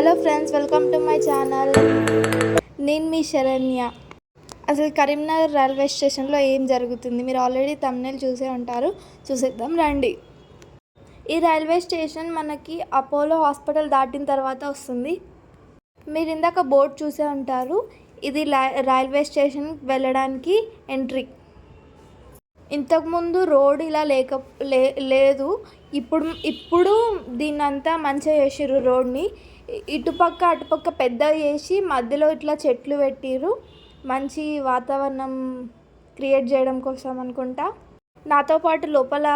Hello friends welcome to my channel నేను మీ శరణ్య. అసలు కరీంనగర్ రైల్వే స్టేషన్లో ఏం జరుగుతుంది? మీరు ఆల్రెడీ తమిళ చూసే ఉంటారు. చూసేద్దాం రండి. ఈ రైల్వే స్టేషన్ మనకి అపోలో హాస్పిటల్ దాటిన తర్వాత వస్తుంది. మీరు ఇందాక బోర్డు చూసే ఉంటారు. ఇది రైల్వే స్టేషన్ వెళ్ళడానికి ఎంట్రీ. ఇంతకుముందు రోడ్ ఇలా లేక లే లేదు. ఇప్పుడు ఇప్పుడు దీన్నంతా మంచిగా చేసారు రోడ్ని. ఇటుపక్క అటుపక్క పెద్ద చేసి మధ్యలో ఇట్లా చెట్లు పెట్టిర్రు. మంచి వాతావరణం క్రియేట్ చేయడం కోసం అనుకుంటా. నాతో పాటు లోపల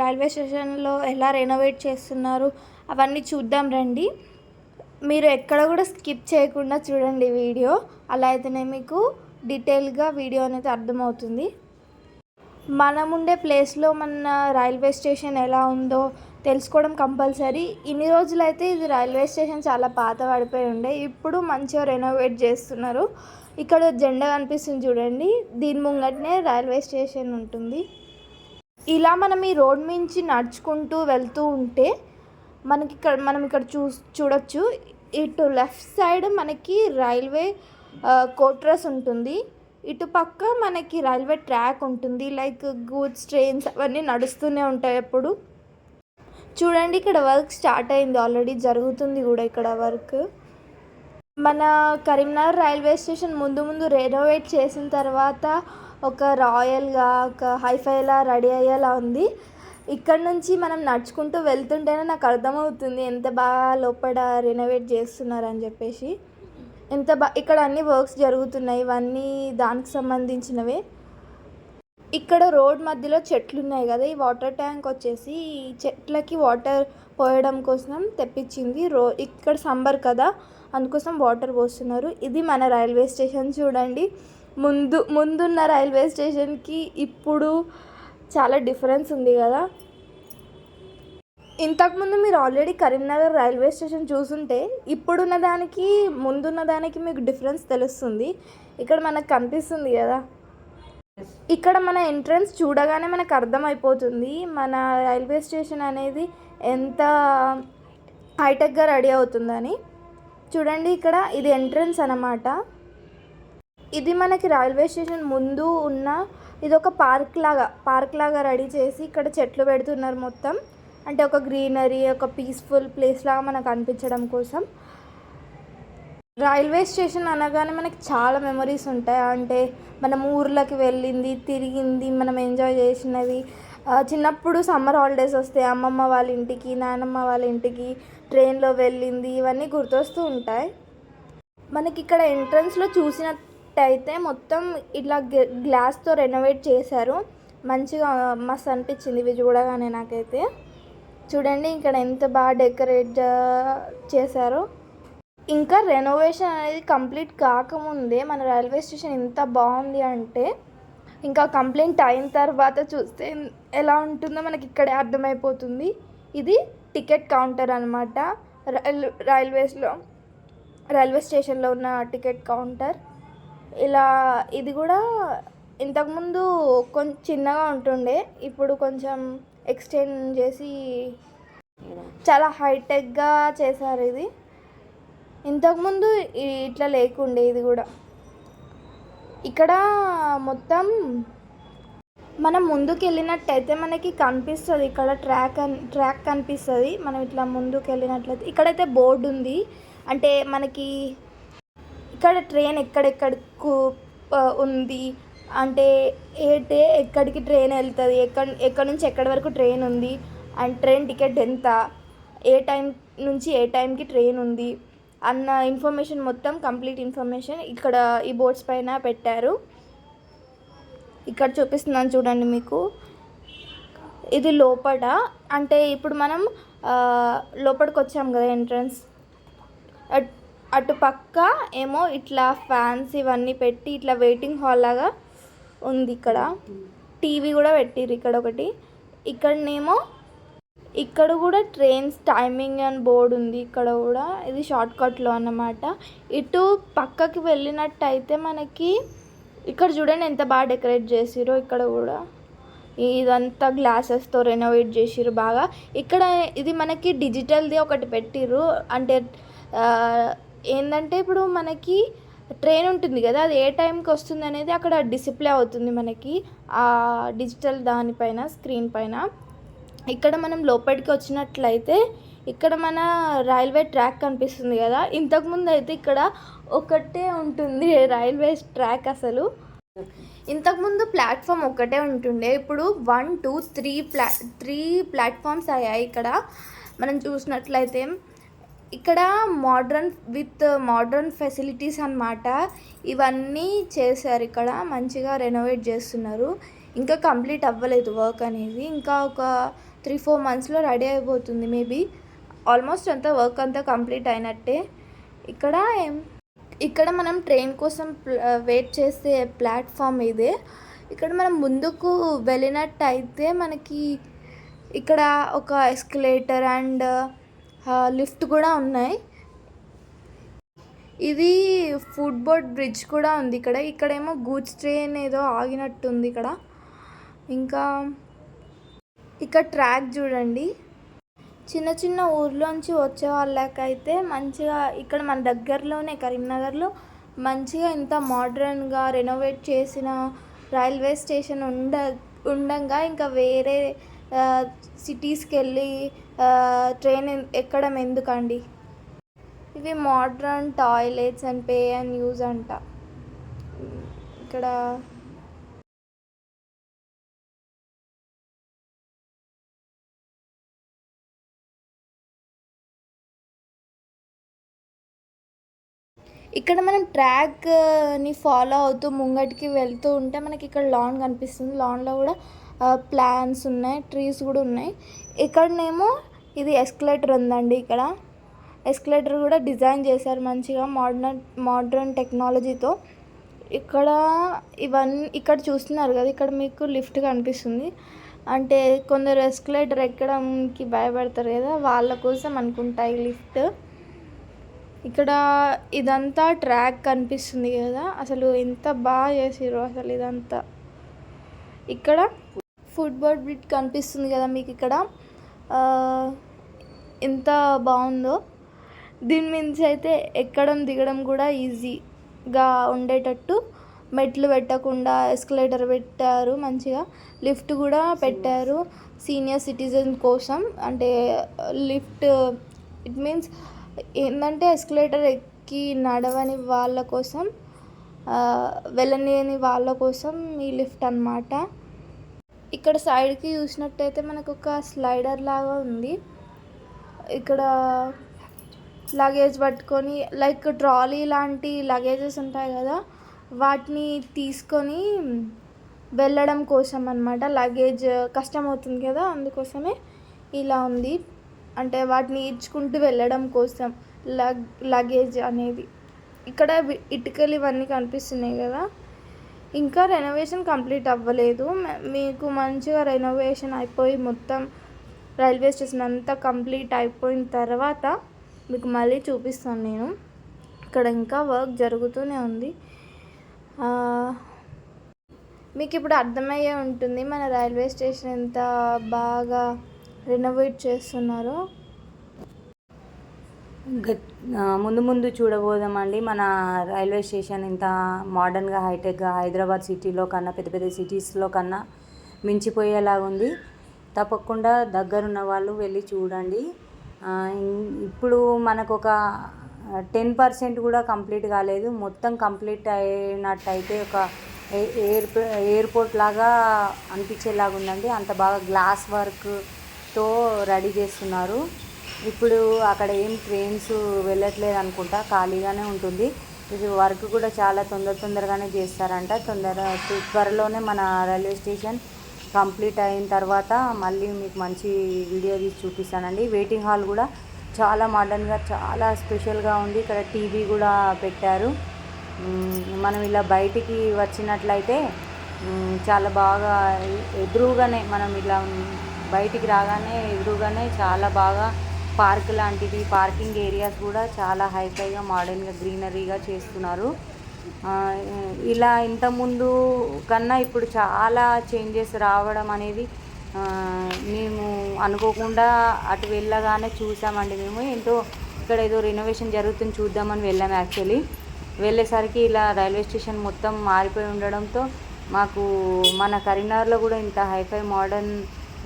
రైల్వే స్టేషన్లో ఎలా రెనోవేట్ చేస్తున్నారు అవన్నీ చూద్దాం రండి. మీరు ఎక్కడ కూడా స్కిప్ చేయకుండా చూడండి వీడియో. అలా అయితేనే మీకు డీటెయిల్గా వీడియో అనేది అర్థమవుతుంది. మనం ఉండే ప్లేస్లో మన రైల్వే స్టేషన్ ఎలా ఉందో తెలుసుకోవడం కంపల్సరీ. ఇన్ని రోజులైతే ఇది రైల్వే స్టేషన్ చాలా పాత పడిపోయి ఉండే. ఇప్పుడు మంచిగా రెనోవేట్ చేస్తున్నారు. ఇక్కడ జెండా కనిపిస్తుంది చూడండి. దీని ముంగటనే రైల్వే స్టేషన్ ఉంటుంది. ఇలా మనం ఈ రోడ్ నుంచి నడుచుకుంటూ వెళ్తూ ఉంటే మనకి ఇక్కడ మనం ఇక్కడ చూ చూడొచ్చు. ఇటు లెఫ్ట్ సైడ్ మనకి రైల్వే కోట్రస్ ఉంటుంది. ఇటు పక్క మనకి రైల్వే ట్రాక్ ఉంటుంది. లైక్ గూడ్స్ ట్రైన్స్ అవన్నీ నడుస్తూనే ఉంటాయి ఎప్పుడు. చూడండి ఇక్కడ వర్క్ స్టార్ట్ అయింది. ఆల్రెడీ జరుగుతుంది కూడా ఇక్కడ వర్క్ మన కరీంనగర్ రైల్వే స్టేషన్ ముందు ముందు రెనోవేట్ చేసిన తర్వాత ఒక రాయల్గా ఒక హైఫైలా రెడీ అయ్యేలా ఉంది. ఇక్కడ నుంచి మనం నడుచుకుంటూ వెళ్తుంటేనే నాకు అర్థమవుతుంది ఎంత బాగా లోపల రెనోవేట్ చేస్తున్నారని చెప్పేసి. ఎంత బా ఇక్కడ అన్ని వర్క్స్ జరుగుతున్నాయి. ఇవన్నీ దానికి సంబంధించినవే. ఇక్కడ రోడ్ మధ్యలో చెట్లు ఉన్నాయి కదా ఈ వాటర్ ట్యాంక్ వచ్చేసి ఈ చెట్లకి వాటర్ పోయడం కోసం తెప్పించింది. రో ఇక్కడ సంబర్ కదా అందుకోసం వాటర్ పోస్తున్నారు. ఇది మన రైల్వే స్టేషన్ చూడండి. ముందు ముందున్న రైల్వే స్టేషన్కి ఇప్పుడు చాలా డిఫరెన్స్ ఉంది కదా. ఇంతకుముందు మీరు ఆల్రెడీ కరీంనగర్ రైల్వే స్టేషన్ చూసుంటే ఇప్పుడున్న దానికి ముందున్న దానికి మీకు డిఫరెన్స్ తెలుస్తుంది. ఇక్కడ మనకు కనిపిస్తుంది కదా. ఇక్కడ మన ఎంట్రన్స్ చూడగానే మనకు అర్థమైపోతుంది. మన రైల్వే స్టేషన్ అనేది ఎంత హైటెక్గా రెడీ అవుతుందని. చూడండి ఇక్కడ ఇది ఎంట్రన్స్ అన్నమాట. ఇది మనకి రైల్వే స్టేషన్ ముందు ఉన్న ఇది ఒక పార్క్ లాగా పార్క్ లాగా రెడీ చేసి ఇక్కడ చెట్లు పెడుతున్నారు మొత్తం. అంటే ఒక గ్రీనరీ ఒక పీస్ఫుల్ ప్లేస్ లాగా మనకు అనిపించడం కోసం. రైల్వే స్టేషన్ అనగానే మనకి చాలా మెమరీస్ ఉంటాయి. అంటే మనం ఊర్లోకి వెళ్ళింది తిరిగింది మనం ఎంజాయ్ చేసినవి. చిన్నప్పుడు సమ్మర్ హాలిడేస్ వస్తే అమ్మమ్మ వాళ్ళ ఇంటికి నానమ్మ వాళ్ళ ఇంటికి ట్రైన్లో వెళ్ళింది ఇవన్నీ గుర్తొస్తూ ఉంటాయి. మనకి ఇక్కడ ఎంట్రన్స్లో చూసినట్టయితే మొత్తం ఇట్లా గ్లా- గ్లాస్తో రెనోవేట్ చేశారు. మంచిగా మస్తు అనిపించింది ఇవి చూడగానే నాకైతే. చూడండి ఇక్కడ ఎంత బాగా డెకరేట్ చేశారో. ఇంకా రెనోవేషన్ అనేది కంప్లీట్ కాకముందే మన రైల్వే స్టేషన్ ఎంత బాగుంది అంటే ఇంకా కంప్లీట్ అయిన తర్వాత చూస్తే ఎలా ఉంటుందో మనకి ఇక్కడే అర్థమైపోతుంది. ఇది టికెట్ కౌంటర్ అనమాట రైల్ రైల్వేస్లో రైల్వే స్టేషన్లో ఉన్న టికెట్ కౌంటర్ ఇలా ఇది కూడా ఇంతకుముందు కొంచెం చిన్నగా ఉంటుండే. ఇప్పుడు కొంచెం ఎక్స్టెండ్ చేసి చాలా హైటెక్గా చేశారు ఇది. ఇంతకుముందు ఇట్లా లేకుండే ఇది కూడా. ఇక్కడ మొత్తం మనం ముందుకు వెళ్ళినట్టయితే మనకి కనిపిస్తుంది. ఇక్కడ ట్రాక్ అన్ ట్రాక్ కనిపిస్తుంది. మనం ఇట్లా ముందుకు వెళ్ళినట్లయితే ఇక్కడైతే బోర్డు ఉంది. అంటే మనకి ఇక్కడ ట్రైన్ ఎక్కడెక్కడికు ఉంది. అంటే ఏ డే ఎక్కడికి ట్రైన్ వెళ్తుంది ఎక్కడ ఎక్కడి నుంచి ఎక్కడి వరకు ట్రైన్ ఉంది. అండ్ ట్రైన్ టికెట్ ఎంత? ఏ టైం నుంచి ఏ టైంకి ట్రైన్ ఉంది? అన్న ఇన్ఫర్మేషన్ మొత్తం కంప్లీట్ ఇన్ఫర్మేషన్ ఇక్కడ ఈ బోర్డ్స్ పైన పెట్టారు. ఇక్కడ చూపిస్తున్నాను చూడండి మీకు. ఇది లోపల అంటే ఇప్పుడు మనం లోపలికి వచ్చాం కదా ఎంట్రన్స్. అట్- అటు పక్క ఏమో ఇట్లా ఫ్యాన్స్ ఇవన్నీ పెట్టి ఇట్లా వెయిటింగ్ హాల్ లాగా ఉంది ఇక్కడ. టీవీ కూడా పెట్టిర్రు ఇక్కడ ఒకటి. ఇక్కడనేమో ఇక్కడ కూడా ట్రైన్స్ టైమింగ్ అని బోర్డు ఉంది. ఇక్కడ కూడా ఇది షార్ట్కట్లో అన్నమాట. ఇటు పక్కకి వెళ్ళినట్టయితే మనకి ఇక్కడ చూడండి ఎంత బాగా డెకరేట్ చేసిరో ఇక్కడ కూడా. ఇదంతా గ్లాసెస్తో రెనోవేట్ చేసిరు బాగా. ఇక్కడ ఇది మనకి డిజిటల్ది ఒకటి పెట్టిర్రు. అంటే ఏంటంటే ఇప్పుడు మనకి ట్రైన్ ఉంటుంది కదా అది ఏ టైంకి వస్తుంది అనేది అక్కడ డిస్ప్లే అవుతుంది మనకి. ఆ డిజిటల్ దానిపైన స్క్రీన్ పైన. ఇక్కడ మనం లోపలికి వచ్చినట్లయితే ఇక్కడ మన రైల్వే ట్రాక్ కనిపిస్తుంది కదా. ఇంతకుముందు అయితే ఇక్కడ ఒకటే ఉంటుంది రైల్వే ట్రాక్ అసలు. ఇంతకుముందు ప్లాట్ఫామ్ ఒకటే ఉంటుండే. ఇప్పుడు వన్ టూ త్రీ ప్లా త్రీ ప్లాట్ఫామ్స్ అయ్యాయి ఇక్కడ. మనం చూసినట్లయితే ఇక్కడ మోడ్రన్ విత్ మోడ్రన్ ఫెసిలిటీస్ అన్నమాట. ఇవన్నీ చేశారు ఇక్కడ. మంచిగా రెనోవేట్ చేస్తున్నారు. ఇంకా కంప్లీట్ అవ్వలేదు వర్క్ అనేది. ఇంకా ఒక త్రీ ఫోర్ మంత్స్లో రెడీ అయిపోతుంది మేబీ. ఆల్మోస్ట్ అంతా వర్క్ అంతా కంప్లీట్ అయినట్టే. ఇక్కడ ఇక్కడ మనం ట్రైన్ కోసం వెయిట్ చేసే ప్లాట్ఫామ్ ఇదే. ఇక్కడ మనం ముందుకు వెళ్ళినట్టయితే మనకి ఇక్కడ ఒక ఎస్కలేటర్ అండ్ లిఫ్ట్ కూడా ఉన్నాయి. ఇది ఫుడ్ బోర్డ్ బ్రిడ్జ్ కూడా ఉంది ఇక్కడ. ఇక్కడేమో గూడ్స్ ట్రైన్ ఏదో ఆగినట్టుంది ఇక్కడ. ఇంకా ఇక్కడ ట్రాక్ చూడండి. చిన్న చిన్న ఊర్లోంచి వచ్చే వాళ్ళకైతే మంచిగా ఇక్కడ మన దగ్గరలోనే కరీంనగర్లో మంచిగా ఇంత మోడ్రన్గా రెనోవేట్ చేసిన రైల్వే స్టేషన్ ఉండ ఉండగా ఇంకా వేరే సిటీస్కి వెళ్ళి ట్రైన్ ఎక్కడం ఎందుకండి? ఇవి modern toilets and pay and use అంట. ఇక్కడ ఇక్కడ మనం ట్రాక్ని ఫాలో అవుతూ ముంగటికి వెళ్తూ ఉంటే మనకి ఇక్కడ లాన్ కనిపిస్తుంది. లాన్లో కూడా ప్లాన్స్ ఉన్నాయి ట్రీస్ కూడా ఉన్నాయి. ఇక్కడనేమో ఇది ఎస్కలేటర్ ఉందండి ఇక్కడ. ఎస్కలేటర్ కూడా డిజైన్ చేశారు మంచిగా మోడర్న్ మోడ్రన్ టెక్నాలజీతో ఇక్కడ ఇవన్నీ ఇక్కడ చూస్తున్నారు కదా ఇక్కడ మీకు లిఫ్ట్ కనిపిస్తుంది. అంటే కొందరు ఎస్కలేటర్ ఎక్కడానికి భయపడతారు కదా వాళ్ళ కోసం అనుకుంటాయి లిఫ్ట్ ఇక్కడ ఇదంతా ట్రాక్ కనిపిస్తుంది కదా అసలు ఎంత బాగా చేసిర్రు అసలు ఇదంతా. ఇక్కడ ఫుట్బాల్ బ్రిడ్జ్ కనిపిస్తుంది కదా మీకు ఇక్కడ. ఎంత బాగుందో. దీని మించి అయితే ఎక్కడం దిగడం కూడా ఈజీగా ఉండేటట్టు. మెట్లు పెట్టకుండా ఎస్కలేటర్ పెట్టారు మంచిగా. లిఫ్ట్ కూడా పెట్టారు. సీనియర్ సిటిజన్ కోసం అంటే లిఫ్ట్ ఇట్ మీన్స్ ఏంటంటే ఎస్కలేటర్ ఎక్కి నడవని వాళ్ళ కోసం వెళ్ళలేని వాళ్ళ కోసం ఈ లిఫ్ట్ అనమాట ఇక్కడ సైడ్కి చూసినట్టయితే మనకు ఒక స్లైడర్ లాగా ఉంది. ఇక్కడ లగేజ్ పట్టుకొని లైక్ ట్రాలీ లాంటి లగేజెస్ ఉంటాయి కదా వాటిని తీసుకొని వెళ్ళడం కోసం అనమాట లగేజ్ కష్టం అవుతుంది కదా అందుకోసమే ఇలా ఉంది. అంటే వాటిని ఈడ్చుకుంటూ వెళ్ళడం కోసం లగ్ లగేజ్ అనేది. ఇక్కడ ఇటుకలు ఇవన్నీ కనిపిస్తున్నాయి కదా. ఇంకా రెనోవేషన్ కంప్లీట్ అవ్వలేదు. మీకు మంచిగా రెనోవేషన్ అయిపోయి మొత్తం రైల్వే స్టేషన్ అంతా కంప్లీట్ అయిపోయిన తర్వాత మీకు మళ్ళీ చూపిస్తాను నేను. ఇక్కడ ఇంకా వర్క్ జరుగుతూనే ఉంది. మీకు ఇప్పుడు అర్థమయ్యే ఉంటుంది మన రైల్వే స్టేషన్ ఎంత బాగా రెనోవేట్ చేస్తున్నారో? ముందు ముందు చూడబోదామండి. మన రైల్వే స్టేషన్ ఇంత మోడర్న్గా హైటెక్గా హైదరాబాద్ సిటీలో కన్నా పెద్ద పెద్ద సిటీస్లో కన్నా మించిపోయేలాగా ఉంది. తప్పకుండా దగ్గరున్న వాళ్ళు వెళ్ళి చూడండి. ఇప్పుడు మనకు ఒక టెన్ పర్సెంట్ కూడా కంప్లీట్ కాలేదు. మొత్తం కంప్లీట్ అయినట్టయితే ఒక ఎయిర్ ఎయిర్పోర్ట్ లాగా అనిపించేలాగా ఉందండి అంత బాగా గ్లాస్ వర్క్ తో రెడీ చేస్తున్నారు. ఇప్పుడు అక్కడ ఏం ట్రైన్స్ వెళ్ళట్లేదు అనుకుంటా ఖాళీగానే ఉంటుంది. ఇది వర్క్ కూడా చాలా తొందర తొందరగానే చేస్తారంట. తొందర త్వరలోనే మన రైల్వే స్టేషన్ కంప్లీట్ అయిన తర్వాత మళ్ళీ మీకు మంచి వీడియో తీసి చూపిస్తానండి. వెయిటింగ్ హాల్ కూడా చాలా మోడర్న్గా చాలా స్పెషల్గా ఉంది. ఇక్కడ టీవీ కూడా పెట్టారు. మనం ఇలా బయటికి వచ్చినట్లయితే చాలా బాగా ఎదురుగానే మనం ఇలా బయటికి రాగానే ఎదురుగానే చాలా బాగా పార్క్ లాంటిది పార్కింగ్ ఏరియాస్ కూడా చాలా హైఫైగా మోడర్న్గా గ్రీనరీగా చేస్తున్నారు. ఇలా ఇంతకుముందు కన్నా ఇప్పుడు చాలా చేంజెస్ రావడం అనేది మేము అనుకోకుండా అటు వెళ్ళగానే చూసామండి మేము. ఎంతో ఇక్కడ ఏదో రెనోవేషన్ జరుగుతుంది చూద్దామని వెళ్ళాము యాక్చువల్లీ వెళ్ళేసరికి ఇలా రైల్వే స్టేషన్ మొత్తం మారిపోయి ఉండడంతో మాకు మన కరీంనగర్లో కూడా ఇంత hi fi modern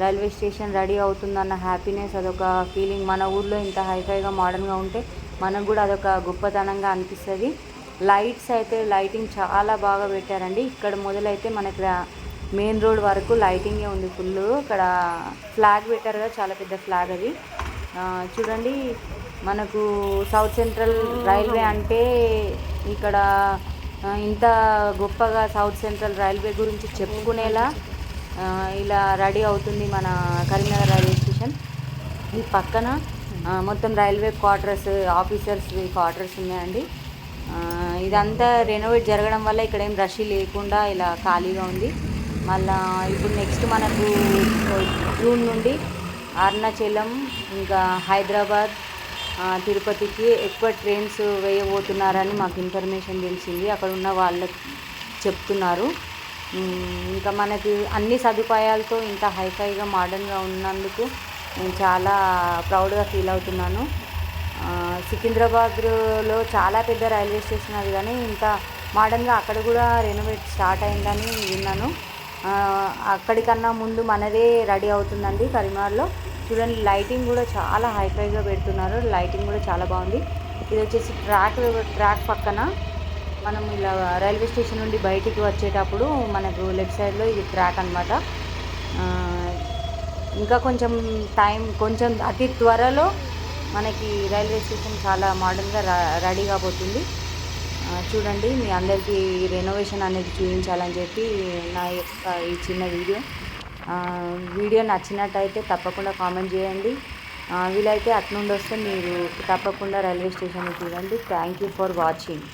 railway station ready అవుతుందన్న హ్యాపీనెస్ అదొక ఫీలింగ్ మన ఊర్లో ఇంత హైఫైగా మోడర్న్గా ఉంటే మనకు కూడా అదొక గొప్పతనంగా అనిపిస్తుంది. లైట్స్ అయితే లైటింగ్ చాలా బాగా పెట్టారండి. ఇక్కడ మొదలైతే మనకి మెయిన్ రోడ్ వరకు లైటింగే ఉంది ఫుల్ ఇక్కడ ఫ్లాగ్ పెట్టారు కదా చాలా పెద్ద ఫ్లాగ్ అది. చూడండి మనకు సౌత్ సెంట్రల్ రైల్వే అంటే ఇక్కడ ఇంత గొప్పగా సౌత్ సెంట్రల్ రైల్వే గురించి చెప్పుకునేలా ఇలా రెడీ అవుతుంది మన కరీంనగర్ రైల్వే స్టేషన్. ఈ పక్కన మొత్తం రైల్వే క్వార్టర్స్ ఆఫీసర్స్ క్వార్టర్స్ ఉన్నాయండి. ఇదంతా రెనోవేట్ జరగడం వల్ల ఇక్కడ ఏం రష్ లేకుండా ఇలా ఖాళీగా ఉంది. మళ్ళా ఇప్పుడు నెక్స్ట్ మనకు జూన్ నుండి అరుణాచలం ఇంకా హైదరాబాద్ తిరుపతికి ఎక్కువ ట్రైన్స్ వేయబోతున్నారని మాకు ఇన్ఫర్మేషన్ తెలిసింది. అక్కడ ఉన్న వాళ్ళకి చెప్తున్నారు. ఇంకా మనకి అన్ని సదుపాయాలతో ఇంత హైఫైగా మోడర్న్గా ఉన్నందుకు నేను చాలా ప్రౌడ్గా ఫీల్ అవుతున్నాను. సికింద్రాబాద్లో చాలా పెద్ద రైల్వే స్టేషన్ అది కానీ ఇంత మోడర్న్గా అక్కడ కూడా రెనోవేట్ స్టార్ట్ అయిందని విన్నాను. అక్కడికన్నా ముందు మనదే రెడీ అవుతుందండి కరీంనగర్లో. చూడండి లైటింగ్ కూడా చాలా హైఫైగా పెడుతున్నారు. లైటింగ్ కూడా చాలా బాగుంది. ఇది వచ్చేసి ట్రాక్ ట్రాక్ పక్కన మనం ఇలా రైల్వే స్టేషన్ నుండి బయటికి వచ్చేటప్పుడు మనకు లెఫ్ట్ సైడ్లో ఇది ట్రాక్ అనమాట ఇంకా కొంచెం టైం కొంచెం అతి త్వరలో మనకి రైల్వే స్టేషన్ చాలా మోడర్న్గా రెడీ కాబోతుంది చూడండి మీ అందరికీ రెనోవేషన్ అనేది చూపించాలని చెప్పి నా యొక్క ఈ చిన్న వీడియో. వీడియో నచ్చినట్టయితే తప్పకుండా కామెంట్ చేయండి. వీలైతే అట్నుండి వస్తే మీరు తప్పకుండా రైల్వే స్టేషన్ చూడండి. Thank you for watching.